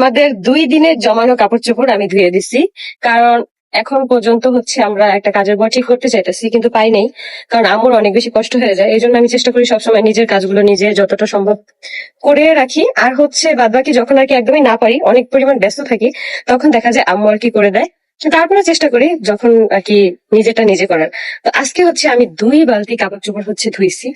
আমাদের দুই দিনের জমানো কাপড় চোপড় আমি ধুয়ে দিছি। কারণ এখন পর্যন্ত হচ্ছে আমরা একটা কাজের পর ঠিক করতে চাইতেছি, কিন্তু পাই নাই। কারণ আমার অনেক বেশি কষ্ট হয়ে যায়। এই জন্য আমি চেষ্টা করি সবসময় নিজের কাজগুলো নিজে যতটা সম্ভব করে রাখি। আর হচ্ছে বাদ বাকি যখন আর কি একদমই না পারি, অনেক পরিমাণ ব্যস্ত থাকি, তখন দেখা যায় আম্মু আর কি করে দেয়। তারপরে চেষ্টা করি যখন আর কি নিজেটা নিজে করার। তো আজকে হচ্ছে আমি দুই বালতি কাপড় চোপড় হচ্ছে ধুইছি।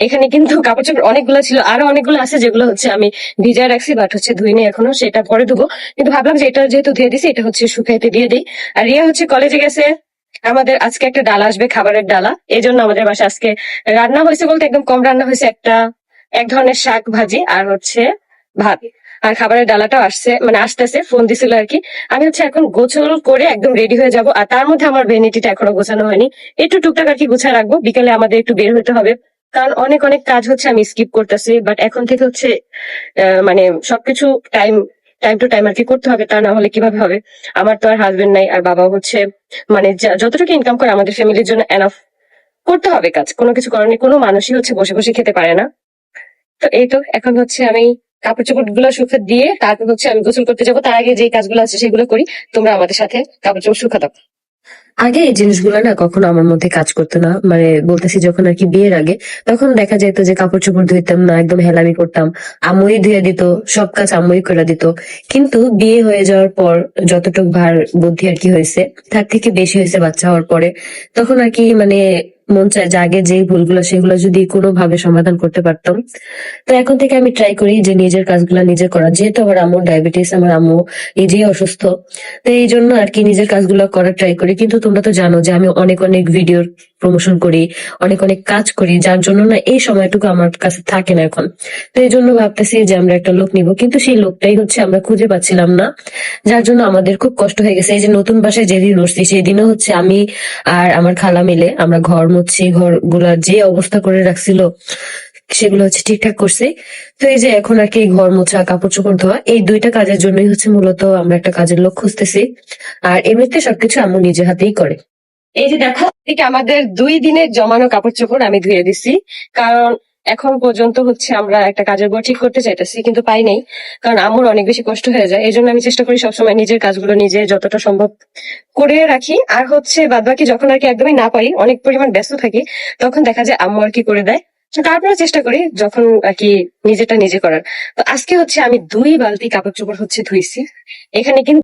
এখানে কিন্তু কাপড় চোপড় অনেকগুলো ছিল আরও অনেকগুলো আছে যেগুলো হচ্ছে আমি ভিজায় রাখছি বাট হচ্ছে ধুইনি এখনও সেটা পরে ধুবো। কিন্তু ভাবলাম যে এটা যেহেতু ধুয়ে দিছি এটা হচ্ছে শুকাইতে দিয়ে দিই। আর রিয়া হচ্ছে কলেজে গেছে। আমাদের আজকে একটা ডালা আসবে খাবারের ডালা। এই জন্য আমাদের বাসা আজকে রান্না হয়েছে বলতে একদম কম রান্না হয়েছে একটা এক ধরনের শাক ভাজি আর হচ্ছে ভাত। আর খাবারের ডালাটাও আসছে মানে আসতেছে ফোন দিছিল আর কি। আমি হচ্ছে এখন গোছল করে একদম রেডি হয়ে যাব, আর তার মধ্যে আমার ভেনিটিটা এখনও গোছানো হয়নি। একটু টুকটাক আর কি গুছায় রাখব, বিকেলে আমাদের একটু বের হতে হবে। কারণ অনেক অনেক কাজ হচ্ছে আমি স্কিপ করতেছি বাট এখন থেকে হচ্ছে মানে সবকিছু টাইম টাইম টু টাইম আর কি করতে হবে, তা না হলে কীভাবে হবে? আমার তো আর হাজবেন্ড নাই, আর বাবা হচ্ছে মানে যতটুকু ইনকাম করে আমাদের ফ্যামিলির জন্য এনাফ করতে হবে কাজ। কোনো কিছু করার নেই, কোনো মানুষই হচ্ছে বসে বসে খেতে পারে না। তো এই তো, এখন হচ্ছে আমি কাপড় চোপড়গুলো শুকা দিয়ে তারপর হচ্ছে আমি গোসল করতে যাব। তার আগে যে কাজগুলো আছে সেগুলো করি। তোমরা আমাদের সাথে কাপড় চোপড় শুকা দাও। আগে এই জিনিসগুলো না কখনো আমার মধ্যে কাজ করতো না। মানে বলতেছি যখন আর কি বিয়ের আগে, তখন দেখা যেত যে কাপড় চোপড় ধুইতাম না, একদম হেলামি করতাম। আম্মুই ধুয়ে দিত, সব কাজ আম্মুই করে দিত। কিন্তু বিয়ে হয়ে যাওয়ার পর যতটুকু ভার বুদ্ধি আর কি হয়েছে, তার থেকে বেশি হয়েছে বাচ্চা হওয়ার পরে। তখন আর কি মানে মন চায় যে আগে যেই ভুলগুলো, সেগুলো যদি কোনোভাবে সমাধান করতে পারতাম। তো এখন থেকে আমি ট্রাই করি যে নিজের কাজগুলো নিজে করা যেহেতু আমার আম্মুর ডায়াবেটিস আমার আম্মু নিজেই অসুস্থ, তো এই জন্য আর কি নিজের কাজগুলো করার ট্রাই করি। কিন্তু তোমরা তো জানো যে আমি অনেক অনেক ভিডিওর প্রমোশন করি, অনেক অনেক কাজ করি, যার জন্য না এই সময়টুকু আমার কাছে থাকে না এখন। তো এই জন্য ভাবতেছি যে আমরা একটা লোক নিব, কিন্তু সেই লোকটাই হচ্ছে আমরা খুঁজে পাচ্ছিলাম না। যার জন্য আমাদের খুব কষ্ট হয়ে গেছে। এই যে নতুন বাসায় যেদিন উঠছি সেই দিনও হচ্ছে আমি আর আমার খালা মিলে আমরা ঘর মুছছি ঘরগুলা যে অবস্থা করে রাখছিল, সেগুলো হচ্ছে ঠিকঠাক করছি। তো এই যে এখন আর কি ঘর মোছা, কাপড় চোপড় ধোয়া, এই দুইটা কাজের জন্যই হচ্ছে মূলত আমরা একটা কাজের লোক খুঁজতেছি। আর এমনিতে সবকিছু আম্মু নিজে হাতেই করে। এই যে দেখো আমাদের দুই দিনের জমানো কাপড় চোপড় আমি ধুয়ে দিছি। কারণ এখন পর্যন্ত হচ্ছে আমরা একটা কাজের বর ঠিক করতে চাইতেছি, কিন্তু পাই নাই, কারণ আমার অনেক বেশি কষ্ট হয়ে যায়। এই জন্য আমি চেষ্টা করি সবসময় নিজের কাজগুলো নিজে যতটা সম্ভব করে রাখি। আর হচ্ছে বাদ বাকি যখন আর কি একদমই না পারি, অনেক পরিমাণ ব্যস্ত থাকি, তখন দেখা যায় আম্মু আর কি করে দেয়। তারপরে চেষ্টা করি যখন আর কি নিজেটা নিজে করার। তো আজকে হচ্ছে আমি দুই বালতি কাপড় চোপড় হচ্ছে ধুইছি। এখানে কিন্তু